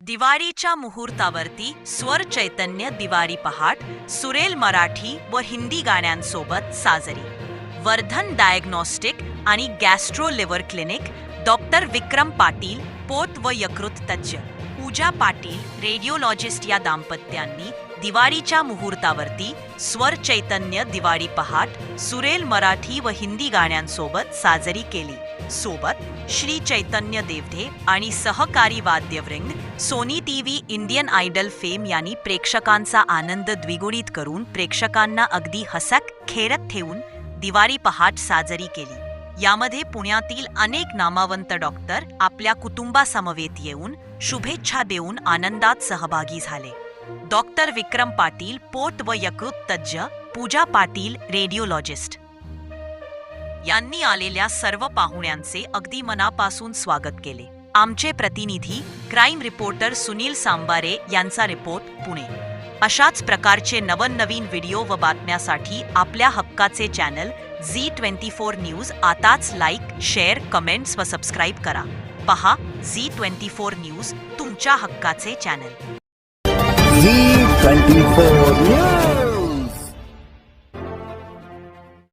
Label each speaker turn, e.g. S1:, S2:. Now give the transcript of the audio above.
S1: दिवाळीच्या मुहूर्तावरती स्वर चैतन्य दिवाळी पहाट सुरेल मराठी व हिंदी गाण्यांसोबत साजरी. वर्धन डायग्नॉस्टिक आणि gastro liver clinic doctor Vikram Patil पोत व यकृत तज्ज्ञ. पूजा पाटील रेडिओलॉजिस्ट या दाम्पत्यांनी दिवाळीच्या मुहूर्तावरती स्वर चैतन्य दिवाळी पहाट सुरेल मराठी व हिंदी गाण्यांसोबत साजरी केली. सोबत श्री चैतन्य देवधे आणि सहकारी वाद्यवृंद Sony TV Indian Idol fame यांनी प्रेक्षकांचा आनंद द्विगुणित करून प्रेक्षकांना अगदी हसक खेरत ठेवून दिवाळी पहाट साजरी केली. यामध्ये पुण्यातील अनेक नामावंत डॉक्टर आपल्या कुटुंबासमवेत येऊन शुभेच्छा देऊन आनंदात सहभागी झाले. डॉक्टर विक्रम पाटील पोट व यकृत तज्ज्ञ पूजा पाटील रेडिओलॉजिस्ट. यांनी आलेल्या सर्व पाहुण्यांचे अगदी मनापासून स्वागत केले. आमचे प्रतिनिधी क्राईम रिपोर्टर सुनील सांबारे यांचा रिपोर्ट पुणे. अशाच प्रकारचे नवनवीन व्हिडिओ व बातम्यासाठी आपल्या हक्काचे channel Zee twenty four news आताच लाईक शेअर कमेंट्स व सबस्क्राईब करा. पहा झी ट्वेंटी फोर न्यूज तुमच्या हक्काचे चॅनल.